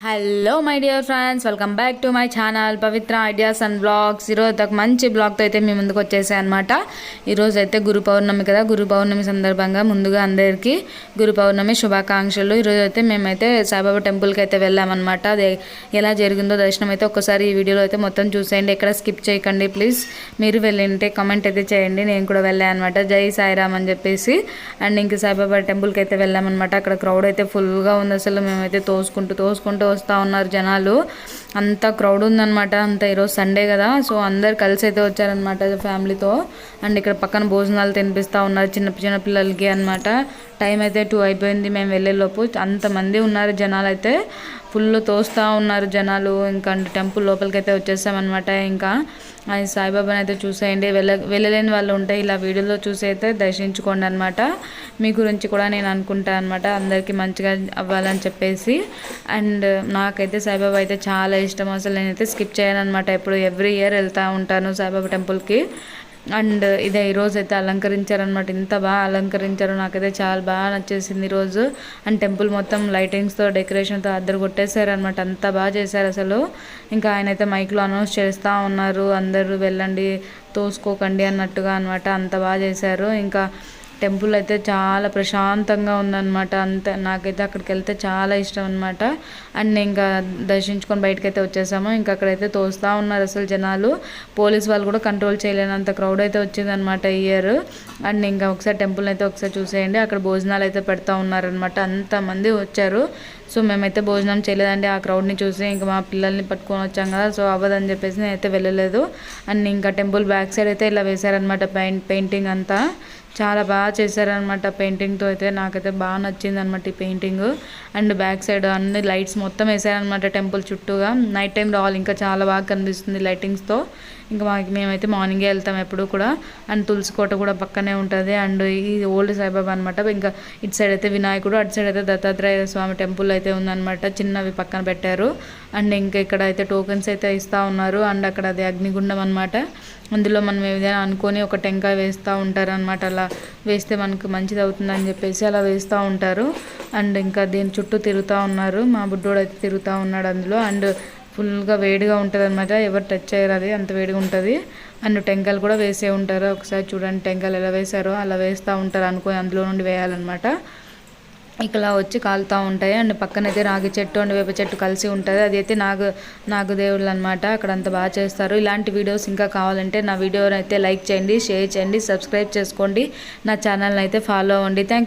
Hello my dear friends welcome back to my channel Pavitra ideas and blogs ఈరోజు ఒక మంచి బ్లాగ్తో అయితే మీ ముందుకు వచ్చేసాయి అనమాట ఈరోజు అయితే గురు పౌర్ణమి కదా. గురు పౌర్ణమి సందర్భంగా ముందుగా అందరికీ గురు పౌర్ణమి శుభాకాంక్షలు. ఈరోజు అయితే మేమైతే సాయిబాబా టెంపుల్కి అయితే వెళ్ళామన్నమాట. అదే ఎలా జరిగిందో దర్శనం అయితే ఒక్కసారి ఈ వీడియోలో అయితే మొత్తం చూసేయండి. ఎక్కడ స్కిప్ చేయకండి ప్లీజ్. మీరు వెళ్ళింటే కామెంట్ అయితే చేయండి. నేను కూడా వెళ్ళాను అనమాట జై సాయిరామ్ అని చెప్పేసి. అండ్ ఇంక సాయిబాబా టెంపుల్కి అయితే వెళ్ళామన్నమాట. అక్కడ క్రౌడ్ అయితే ఫుల్గా ఉంది అసలు. మేమైతే తోసుకుంటూ తోసుకుంటూ వస్తూ ఉన్నారు జనాలు. అంత క్రౌడ్ ఉందన్నమాట. అంత ఈరోజు సండే కదా. సో అందరు కలిసి అయితే వచ్చారనమాట ఫ్యామిలీతో అండ్ ఇక్కడ పక్కన భోజనాలు తినిపిస్తూ ఉన్నారు చిన్న చిన్న పిల్లలకి అనమాట టైం అయితే టూ అయిపోయింది. మేము వెళ్ళేలోపు. అంతమంది ఉన్నారు జనాలు అయితే ఫుల్ తోస్తూ ఉన్నారు జనాలు. ఇంకా టెంపుల్ లోపలికి అయితే వచ్చేసామన్నమాట. ఇంకా అది సాయిబాబాని అయితే చూసేయండి. వెళ్ళ వెళ్ళలేని వాళ్ళు ఉంటే ఇలా వీడియోలో చూసి అయితే దర్శించుకోండి అనమాట మీ గురించి కూడా నేను అనుకుంటాను అనమాట అందరికీ మంచిగా అవ్వాలని చెప్పేసి. అండ్ నాకైతే సాయిబాబా అయితే చాలా ఇష్టం. అసలు నేనైతే స్కిప్ చేయను అనమాట ఎప్పుడు ఎవ్రీ ఇయర్ వెళ్తూ ఉంటాను సాయిబాబా టెంపుల్కి. అండ్ ఇదే ఈరోజు అయితే అలంకరించారనమాట ఇంత బాగా అలంకరించారు. నాకైతే చాలా బాగా నచ్చేసింది ఈరోజు అండ్ టెంపుల్ మొత్తం లైటింగ్స్తో డెకరేషన్తో అద్దరు కొట్టేశారనమాట అంత బాగా చేశారు అసలు. ఇంకా ఆయన అయితే మైక్లో అనౌన్స్ చేస్తూ ఉన్నారు. అందరూ వెళ్ళండి తోసుకోకండి అన్నట్టుగా అనమాట అంత బాగా చేశారు. ఇంకా టెంపుల్ అయితే చాలా ప్రశాంతంగా ఉందన్నమాట. అంత నాకైతే అక్కడికి వెళ్తే చాలా ఇష్టం అనమాట అండ్ ఇంకా దర్శించుకొని బయటకు అయితే వచ్చేసాము. ఇంకా అక్కడైతే తోస్తూ ఉన్నారు అసలు జనాలు. పోలీస్ వాళ్ళు కూడా కంట్రోల్ చేయలేనంత క్రౌడ్ అయితే వచ్చిందనమాట ఇయర్. అండ్ ఇంకా ఒకసారి టెంపుల్ అయితే ఒకసారి చూసేయండి. అక్కడ భోజనాలు అయితే పెడతా ఉన్నారనమాట అంతమంది వచ్చారు. సో మేమైతే భోజనం చేయలేదండి. ఆ క్రౌడ్ని చూసి ఇంకా మా పిల్లల్ని పట్టుకొని వచ్చాం కదా సో అవ్వదని చెప్పేసి నేనైతే వెళ్ళలేదు. అండ్ ఇంకా టెంపుల్ బ్యాక్ సైడ్ అయితే ఇలా వేశారనమాట పెయింట్ పెయింటింగ్ అంతా. చాలా బాగా చేశారనమాట పెయింటింగ్తో అయితే. నాకైతే బాగా నచ్చింది అనమాట ఈ పెయింటింగ్. అండ్ బ్యాక్ సైడ్ అన్ని లైట్స్ మొత్తం వేసారనమాట టెంపుల్ చుట్టూగా. నైట్ టైం రావాలి ఇంకా చాలా బాగా కనిపిస్తుంది లైటింగ్స్తో ఇంకా మాకు మేమైతే మార్నింగే వెళ్తాం ఎప్పుడు కూడా. అండ్ తులసి కోట కూడా పక్కనే ఉంటుంది. అండ్ ఈ ఓల్డ్ సాయిబాబా అనమాట ఇంకా ఇటు సైడ్ అయితే వినాయకుడు అటు సైడ్ అయితే దత్తాత్రేయ స్వామి టెంపుల్ అయితే ఉందన్నమాట. చిన్నవి పక్కన పెట్టారు. అండ్ ఇంకా ఇక్కడ అయితే టోకెన్స్ అయితే ఇస్తూ ఉన్నారు. అండ్ అక్కడ అది అగ్నిగుండం అనమాట అందులో మనం ఏదైనా అనుకొని ఒక టెంకాయ వేస్తూ ఉంటారనమాట అలా వేస్తే మనకు మంచిది అవుతుందని చెప్పేసి అలా వేస్తూ ఉంటారు. అండ్ ఇంకా దీని చుట్టూ తిరుగుతూ ఉన్నారు. మా బుడ్డోడు అయితే తిరుగుతూ ఉన్నాడు అందులో. అండ్ ఫుల్గా వేడిగా ఉంటుంది అనమాట ఎవరు టచ్ చేయరు అది అంత వేడిగా ఉంటుంది. అండ్ టెంకాయలు కూడా వేసే ఉంటారు. ఒకసారి చూడండి టెంకాయలు ఎలా వేసారో అలా వేస్తూ ఉంటారు అనుకుని అందులో నుండి వేయాలన్నమాట. ఇక్కడ వచ్చి కాలుతూ ఉంటాయి. అండ్ పక్కన అయితే రాగి చెట్టు అండ్ వేప చెట్టు కలిసి ఉంటుంది. అది అయితే నాగు నాగుదేవుళ్ళు అనమాట అక్కడ అంత బాగా చేస్తారు. ఇలాంటి వీడియోస్ ఇంకా కావాలంటే నా వీడియోని అయితే లైక్ చేయండి షేర్ చేయండి సబ్స్క్రైబ్ చేసుకోండి. నా ఛానల్ని అయితే ఫాలో అవ్వండి. థ్యాంక్